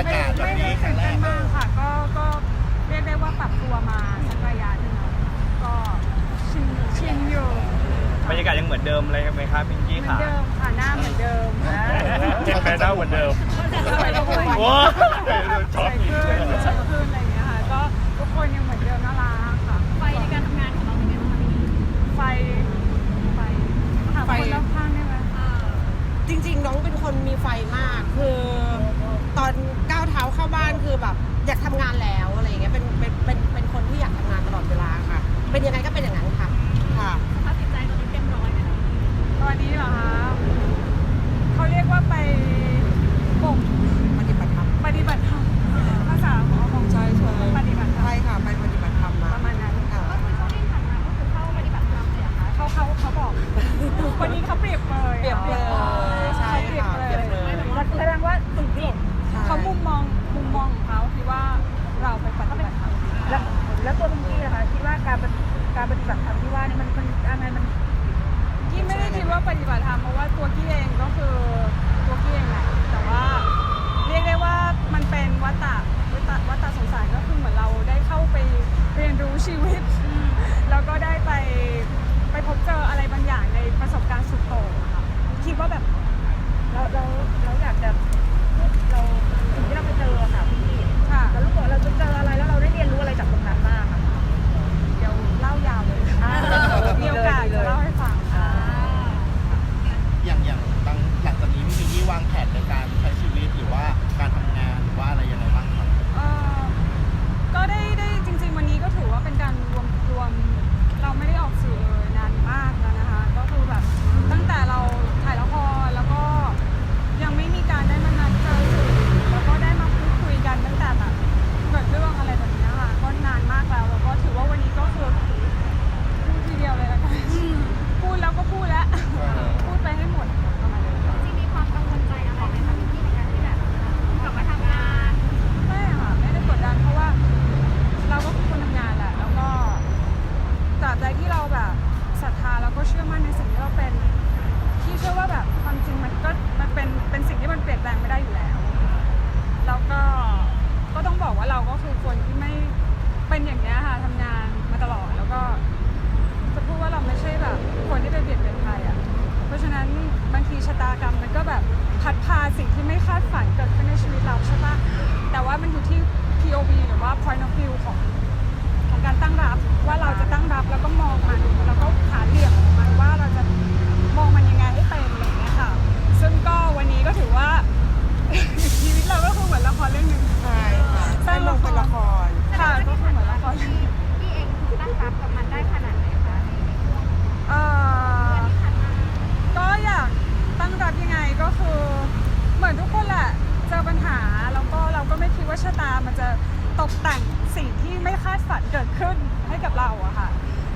รยากาศแบบไม่นี้ได้ครั้ตื่งนแรเต้กนมากค่ะ ก็ก็เรียกได้ว่าปรับตัวมาสักระยะหนึงแล้วก็ชินชินอยู่บรรยากาศยังเหมือนเดิมเลยไหมครับพิงกี้เหมือนค่ะเดิมค่ะหน้าเหมือนเดิมยังเป็นหน้าเหมือนเดิมใส่ขึ้นว้าวช็อใส่ตขึ้นใส่ขึ้นอะไรอย่างเงี้ยค่ะก็ทุกคนยังเหมือนเดิมน่ารักค่ะ ไฟในการทำงานของเราเป็นไงบ้างคะพี่ไฟไฟถามคนรอบข้างได้ไหมอ่าจริงๆ น้องเป็นคนมีไฟมาก คือตอน บ้านคือแบบอยากทำงานแล้วอะไรอย่างเงี้ยเป็นเป็นเป็นเป็นคนที่อยากทำงานตลอดเวลาค่ะ เป็นยังไงก็เป็นอย่างนั้นค่ะค่ะ สภาพจิตใจตอนนี้เต็มร้อยไหมคะตอนนี้เหรอคะเขาเรียกว่าไปบ่มปฏิบัติธรรมปฏิบัติธรรม ว่าแบบ ศรัทธาแล้วก็เชื่อมั่นในสิ่งที่เราเป็นที่เชื่อว่าแบบความจริงมันก็มันเป็นเป็นสิ่งที่มันเปลี่ยนแปลงไม่ได้อยู่แล้วแล้วก็ก็ต้องบอกว่าเราก็คือคนที่ไม่เป็นอย่างนี้ค่ะทำงานมาตลอดแล้วก็จะพูดว่าเราไม่ใช่แบบคนที่ไปเบียดเบียนใครอะเพราะฉะนั้นบางทีชะตากรรมมันก็แบบพัดพาสิ่งที่ไม่คาดฝันเกิดขึ้นในชีวิตเราใช่ปะแต่ว่ามันอยู่ที่ POV หรือว่า point of view ของของการตั้งรับว่าเราจะตั้งรับแล้วก็ม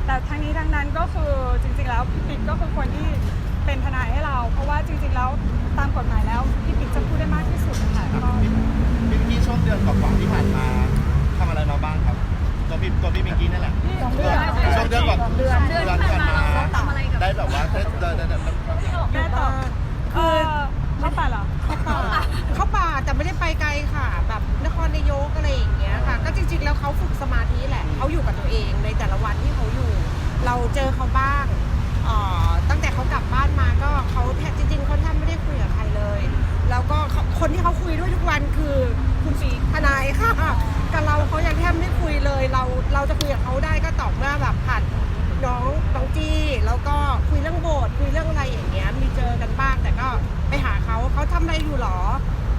แต่ทั้งนี้ทั้งนั้นก็คือจริงๆแล้วพี่ปิ๊กก็คือคนที่เป็นทนายให้เรา เพราะว่าจริง ๆ แล้วตามกฎหมายแล้วพี่ปิ๊กจะพูดได้มากที่สุดนะคะก็พี่มิกกี้ช่วงเดือนกว่าๆที่ผ่านมาทำอะไรมาบ้างครับตัวพี่ตัวพี่มิกกี้นั่นแหละพี่สองเดือนช่วงเดือนกว่าสองเดือนเดือนที่ผ่านมาเราทำอะไรกับได้แบบว่าได้ได้ได้ได้แม่ตอบคือเข้าป่าเหรอเข้าป่าเข้าป่า แต่ไม่ได้ไปไกลค่ะ แบบนครนายกอะไรอย่างเงี้ยค่ะ ก็จริงๆแล้วเขาฝึกสมาธิแหละเขาอยู่กับตัวเองในแต่ละวันที่เขาอยู่ เราเจอเขาบ้างเอ่อตั้งแต่เขากลับบ้านมาก็เขาแทบจริงๆเขาแทบไม่ได้คุยกับใครเลย แล้วก็เขาคนที่เขาคุยด้วยทุกวันคือคุณสีทนายค่ะกับเราเขายังแทบไม่คุยเลย เราเราจะคุยกับเขาได้ก็ต่อเมื่อแบบผ่านน้องน้องจี้แล้วก็คุยเรื่องโบสถ์คุยเรื่องอะไรอย่างเงี้ยมีเจอกันบ้างแต่ก็ไปหาเขาเขาทำอะไรอยู่หรอ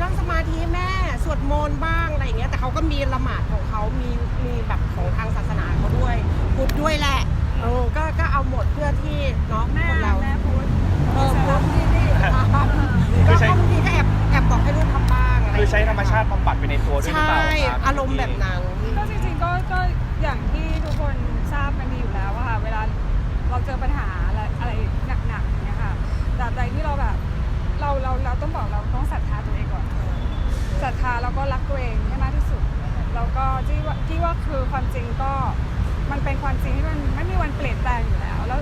นั่งสมาธิแม่สวดมนต์บ้างอะไรอย่างเงี้ยแต่เขาก็มีละหมาดของเขามีมีแบบของทางศาสนาเขาด้วยพุทธด้วยแหละเออก็ก็เอาหมดเพื่อที่เนาะแม่คนเราแม่พูดเออพุทธที่นี่ก็บางทีก็แอบแอบบอกให้ลูกทำบ้างอะไรคือใช้ธรรมชาติบำบัดไปในตัวด้วยหรือใช่เปล่าครับอารมณ์แบบนั้น ก็จริงๆก็ก็อย่างที่ทุกคนทราบกันดีอยู่แล้วว่าค่ะเวลาเราเจอปัญหาอะไรอะไรหนักๆอย่างเงี้ยค่ะตราบใดที่เราแบบเราเราเราต้องบอกเราต้องศรัทธาตัวเองก่อน ศรัทธาแล้วก็รักตัวเองให้มากที่สุด แล้วก็ที่ว่าที่ว่าคือความจริงก็มันเป็นความจริงที่มันไม่มีวันเปลี่ยนแปลงอยู่แล้ว แล้ว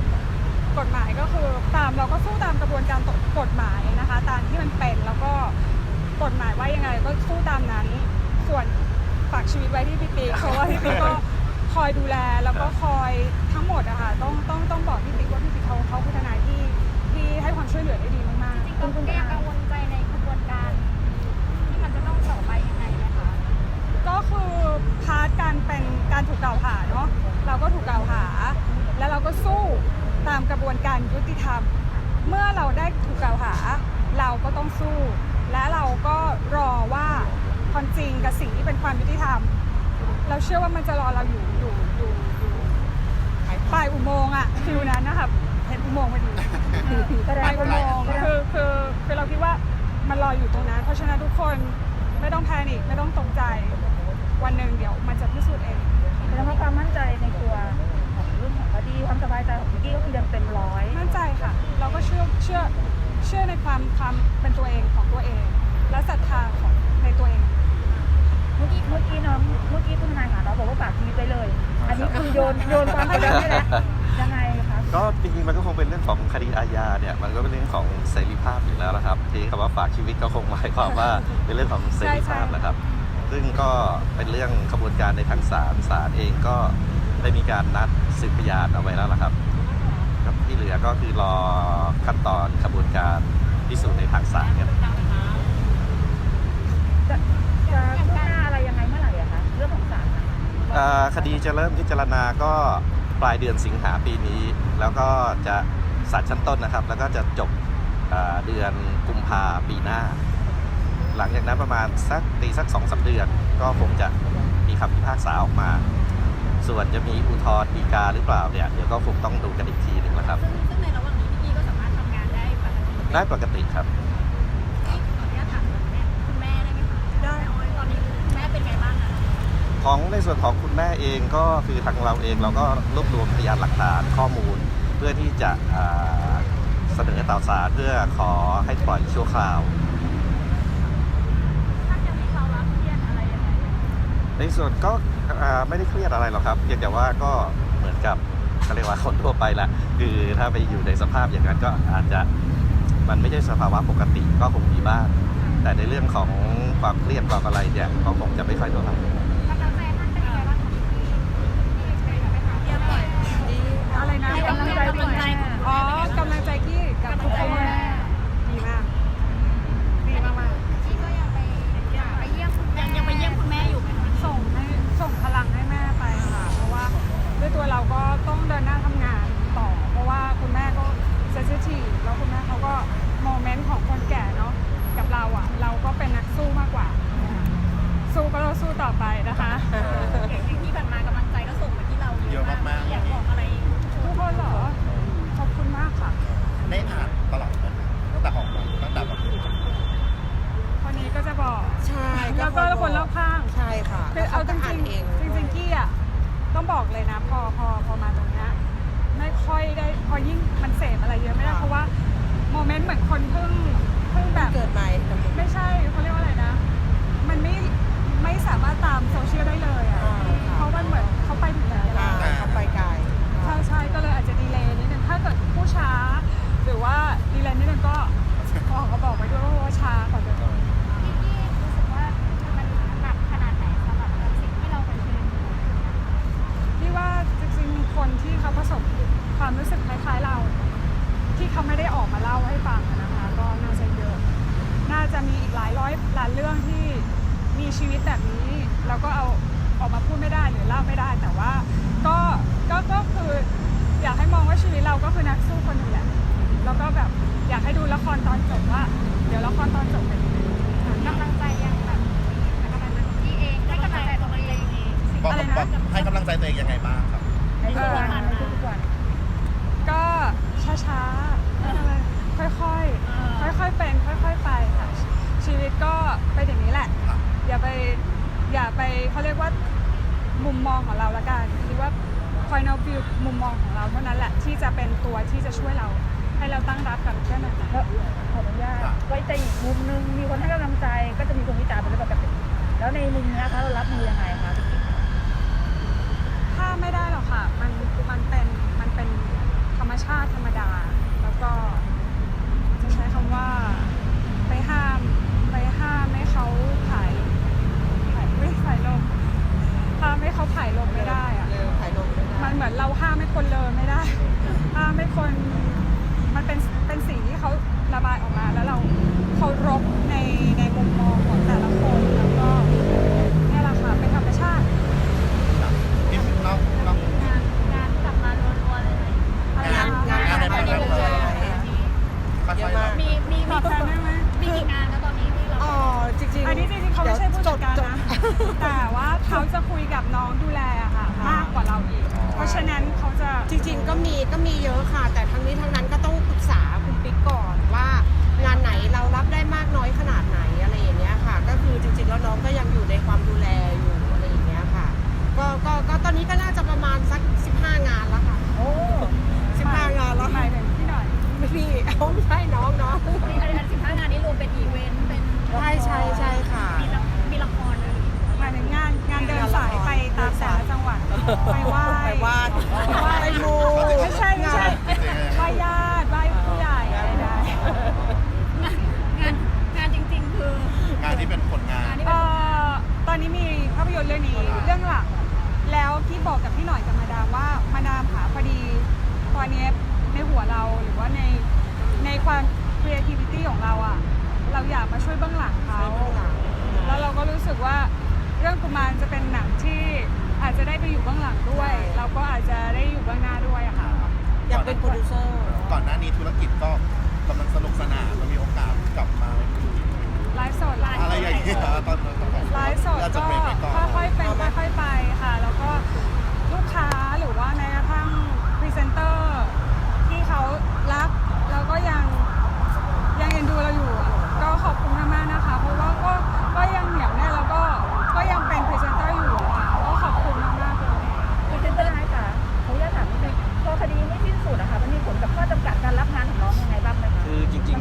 กฎหมายก็คือตามเราก็สู้ตามกระบวนการกฎหมายนะคะ ตามที่มันเป็นแล้วก็กฎหมายว่ายังไงก็สู้ตามนั้น ส่วนฝากชีวิตไว้ที่พี่ปิ๊กเพราะว่าพี่ปิ๊กก็คอยดูแลแล้วก็คอยทั้งหมดอะค่ะต้องต้องต้องบอกพี่ปิ๊กว่าพี่ปิ๊กเขาเขาคือทนายที่ที่ให้ความช่วยเหลือได้ดีมากจริงๆก็ยังกังวลใจในกระบวนการ ที่มันจะต้องต่อไปยังไงไหมคะ ๆ ก็ คือพาร์ทการเป็นการถูกกล่าวหาเนาะเราก็ถูกกล่าวหา แล้วเราก็สู้ตามกระบวนการยุติธรรม เมื่อเราได้ถูกกล่าวหา เราก็ต้องสู้ และเราก็รอว่าความจริงกับสิ่งที่เป็นความยุติธรรม เราเชื่อว่ามันจะรอเราอยู่อยู่อยู่อยู่ปลายอุโมงค์อะฟิลนั้นนะครับเห็นอุโมงค์พอดีปลายอุโมงค์คือคือคือเราคิดว่ามันรออยู่ตรงนั้น เพราะฉะนั้นทุกคนไม่ต้องแพนิคไม่ต้องตกใจ วันหนึ่งเดี๋ยวมันจะพิสูจน์เองแสดงว่าความมั่นใจในตัวของเรื่องของคดีความสบายใจของพิกกี้ก็คือยังเต็มร้อยมั่นใจค่ะ เราก็เชื่อเชื่อเชื่อในความความเป็นตัวเองของตัวเอง และศรัทธาของในตัวเอง เมื่อกี้เมื่อกี้น้องเมื่อกี้คุณทนายค่ะน้องบอกว่าฝากชีวิตไว้เลย อันนี้คือโยนโยนความกดดันให้แล้วยังไงคะก็จริงๆมันก็คงเป็นเรื่องของคดีอาญาเนี่ยมันก็เป็นเรื่องของเสรีภาพอยู่แล้วนะครับที่คำว่าฝากชีวิตก็คงหมายความว่าเป็นเรื่องของเสรีภาพนะครับ ซึ่งก็เป็นเรื่องขบวนการในทางศาลศาลเองก็ได้มีการนัดสืบพยานเอาไว้แล้วละครับครับที่เหลือก็คือรอขั้นตอนขบวนการพิสูจน์ในทางศาลครับจะจะคืบหน้าอะไรยังไงเมื่อไหร่อะคะเรื่องของศาลนะคะอ่าคดีจะเริ่มพิจารณาก็ปลายเดือนสิงหาปีนี้ แล้วก็จะศาลชั้นต้นนะครับ แล้วก็จะจบอ่าเดือนกุมภาปีหน้า หลังจากนั้นประมาณสักตีสักสองสาเดือน ก็คงจะมีคำพิพากษาออกมา ส่วนจะมีอุทธรณ์ฎีกาหรือเปล่าเนี่ยเดี๋ยวก็คงต้องดูกันอีกทีหนึ่งแล้วครับซึ่งซึ่งในระหว่างนี้พี่กี้ก็สามารถทำงานได้ปกติได้ปกติครับที่ขออนุญาตถามแม่คุณแม่ได้ไหมคะได้ออยตอนนี้คุณแม่เป็นไงบ้างอะของในส่วนของคุณแม่เองก็คือทางเราเองเราก็รวบรวมพยานหลักฐานข้อมูล เพื่อที่จะอ่าเสนอต่อศาลเพื่อขอให้ปล่อยชั่วคราว ถ้ายังมีภาวะเครียดอะไรยังไงไหม ในส่วนก็ไม่ได้เครียดอะไรหรอกครับเพียงแต่ว่าก็เหมือนกับเขาเรียกว่าคนทั่วไปแหละคือถ้าไปอยู่ในสภาพอย่างนั้นก็อาจจะมันไม่ใช่สภาวะปกติก็คงมีบ้างแต่ในเรื่องของความเครียดความอะไรเนี่ยก็คงจะไม่ค่อยเท่าไหร่ แล้วก็คนรอบข้างใช่ค่ะคือเอาจก็ริอ่านงเองๆจริงๆกี้อะต้องบอกเลยนะ พอพอพอมาตรงเนี้ยไม่ค่อยได้พอยิ่งมันเสพอะไรเยอะไม่ได้เพราะว่าโมเมนต์เหมือนคนเพิ่งเพิ่งแบบเกิดใหม่ไม่ใช่เขาเรียกว่าอะไรนะ มันไม่ไม่สามารถตามโซเชียลได้เลยอะอ่าค่ะเพราะมันเหมือนเขาไปถึงไหนแล้วอ่าเขาไปไกลใช่ใช่ก็เลยอาจจะดีเลย์นิดนึงถ้าเกิดผู้ช้า หรือว่าดีเลย์นิดนึงก็ขอเขาบอกไปด้วยว่าช้ากว่าเดิม งใจตัวเองยังไงบ้างครับในทุกวันในทุกๆวันก็ช้าๆไม่เป็นไรค่อยๆ ค่อยๆ เป็น ค่อยๆ ไปค่ะ ชีวิตก็เป็นอย่างนี้แหละครับอย่าไป อย่าไปเขาเรียกว่ามุมมองของเราละกัน คิดว่า point of view มุมมองของเราเท่านั้นแหละที่จะเป็นตัวที่จะช่วยเรา ให้เราตั้งรับกับเรื่องนั้นแล้วขออนุญาตไว้ใจอีกมุมนึง มีคนให้กำลังใจ ก็จะมีคนวิจารณ์เป็นเรื่องปกติแล้วในมุมนี้นะคะเรารับมือยังไงคะถ้า ไม่ได้หรอกค่ะ มันมันเป็นมันเป็นธรรมชาติธรรมดา แล้วก็จะใช้คำว่าไปห้ามไปห้ามให้เขาผายผายไม่ผายลมห้ามให้เขาผายลมไม่ได้อะถ่ายลงไม่ได้มันเหมือนเราห้ามให้คนเลอไม่ได้ ห้ามให้คน มันเป็นเป็นสิ่งที่เขาระบายออกมาแล้วเรา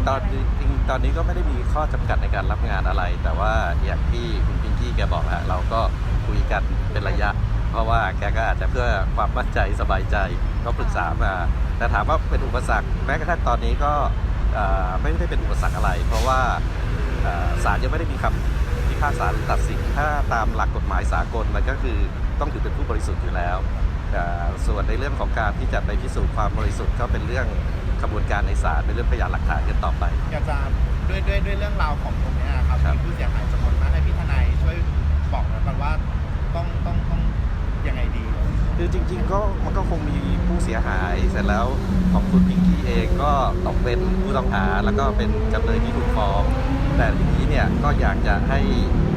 ๆ ตอนจริงๆตอนนี้ก็ไม่ได้มีข้อจำกัดในการรับงานอะไร แต่ว่าอย่างที่คุณพิงกี้แกบอกฮะเราก็คุยกันเป็นระยะ เพราะว่าแกก็อาจจะเพื่อความมั่นใจสบายใจก็ปรึกษามาแต่ถามว่าเป็นอุปสรรคแม้กระทั่งตอนนี้ก็เอ่อไม่ได้เป็นอุปสรรคอะไร เพราะว่าเอ่อศาลยังไม่ได้มีคำพิพากษาหรือตัดสินถ้าตามหลักกฎหมายสากลมันก็คือต้องถือเป็นผู้บริสุทธิ์อยู่แล้ว เอ่อส่วนในเรื่องของการที่จะไปพิสูจน์ความบริสุทธิ์ก็เป็นเรื่อง กระบวนการในศาลเป็นเรื่องพยานหลักฐานกันต่อไป อยากจะด้วยด้วยด้วยเรื่องราวของตรงเนี้ยครับครับ มีผู้เสียหายจำนวนมากให้พี่ทนายช่วยบอกหน่อยกันว่าต้องต้องต้องยังไงดีคือจริง ๆ ก็มันก็คงมีผู้เสียหายเสร็จแล้วของคุณพิงกี้เองก็ตกเป็นผู้ต้องหาแล้วก็เป็นจำเลยที่ถูกฟ้อง แต่ทีนี้เนี่ยก็อยากจะให้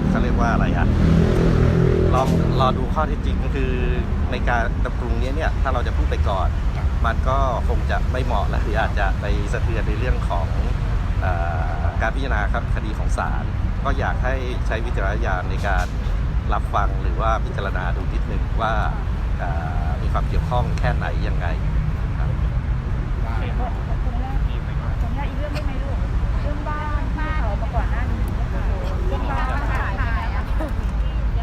เขาเรียกว่าอะไรอะลองรอดูข้อเท็จจริงก็คือในการดำรงเนี้ยเนี่ยถ้าเราจะพูดไปก่อน มันก็คงจะไม่เหมาะและหรืออาจจะไปสะเทือนในเรื่องของเออการพิจารณาครับคดีของศาลก็อยากให้ใช้วิจารณญาณในการรับฟังหรือว่าพิจารณาดูนิดนึงว่าเอ่อมีความเกี่ยวข้องแค่ไหนยังไงครับขอบคุณแรกขออนุญาตอีกเรื่องได้ไหมลูกเรื่องบ้านที่เขามาก่อนหน้านี้นะคะเรื่องบ้านขายขายอะ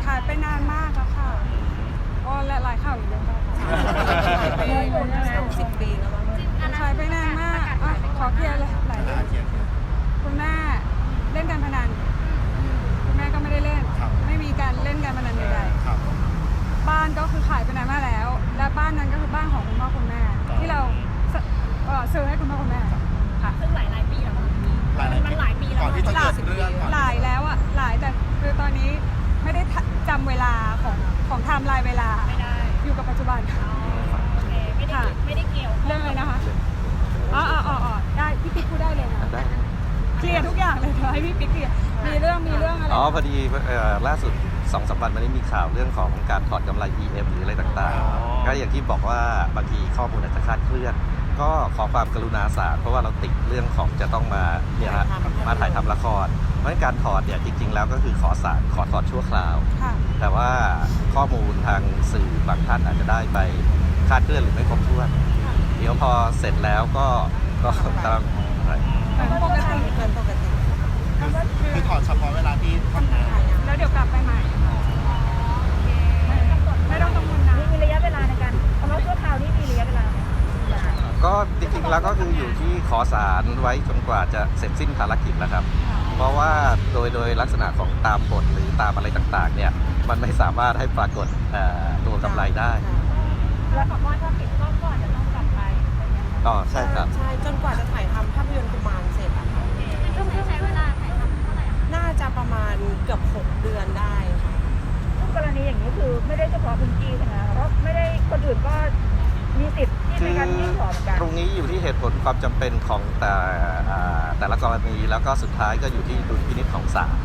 ขายไปนานมากแล้วค่ะก็และหลายข่าวอยู่เรื่องบ้านงงๆนะ สิบปีแล้ว ให้พี่ปิ๊กเคลียร์มีเรื่องมีเรื่องอะไร อ๋อพอดีเอ่อล่าสุดสองสามวันมานี้มีข่าวเรื่องของการถอดกำไร EM หรืออะไรต่างอ๋อๆก็อย่างที่บอกว่าบางทีข้อมูลอาจจะคลาดเคลื่อน ก็ขอความกรุณาศาลเพราะว่าเราติดเรื่องของจะต้องมาเนี่ยฮะมาถ่ายทำละคร เพราะฉะนั้นการถอดเนี่ยจริง ๆ แล้วก็คือขอศาลขอถอดชั่วคราว ค่ะ แต่ว่าข้อมูลทางสื่อบางท่านอาจจะได้ไปคลาดเคลื่อนหรือไม่ครบถ้วน เดี๋ยวพอเสร็จแล้วก็ก็ตามเหมือนปกติเกินปกติ คือถอดเฉพาะเวลาที่ทำงานแล้วเดี๋ยวกลับไปใหม่ไม่ต้องกังวลนะมีมีระยะเวลาในการคำว่าชั่วคราวนี่มีระยะเวลาไหมก็จริงๆแล้วก็คืออยู่ที่ขอสารไว้จนกว่าจะเสร็จสิ้นภารกิจนะครับ เพราะว่าโดยโดยลักษณะของตามบทหรือตามอะไรต่างๆ เนี่ย มันไม่สามารถให้ปรากฏเอ่อตัวกำไรได้ แล้วบอกว่าถ้าปิดกล้องก่อนจะต้องกลับไปอะไรเงี้ยอ๋อใช่ครับ ใช่จนกว่าจะถ่ายทำภาพยนตร์กุมารเสร็จ ประมาณเกือบหกเดือนได้ค่ะซึ่งกรณีอย่างนี้คือไม่ได้เฉพาะคุณกี้ใช่ไหมคะเพราะไม่ได้คนอื่นก็มีสิทธิ์ที่ในการยื่นขอเหมือนกันตรงนี้อยู่ที่เหตุผลความจำเป็นของแต่อ่าแต่ละกรณีแล้วก็สุดท้ายก็อยู่ที่ดุลพินิจของศาล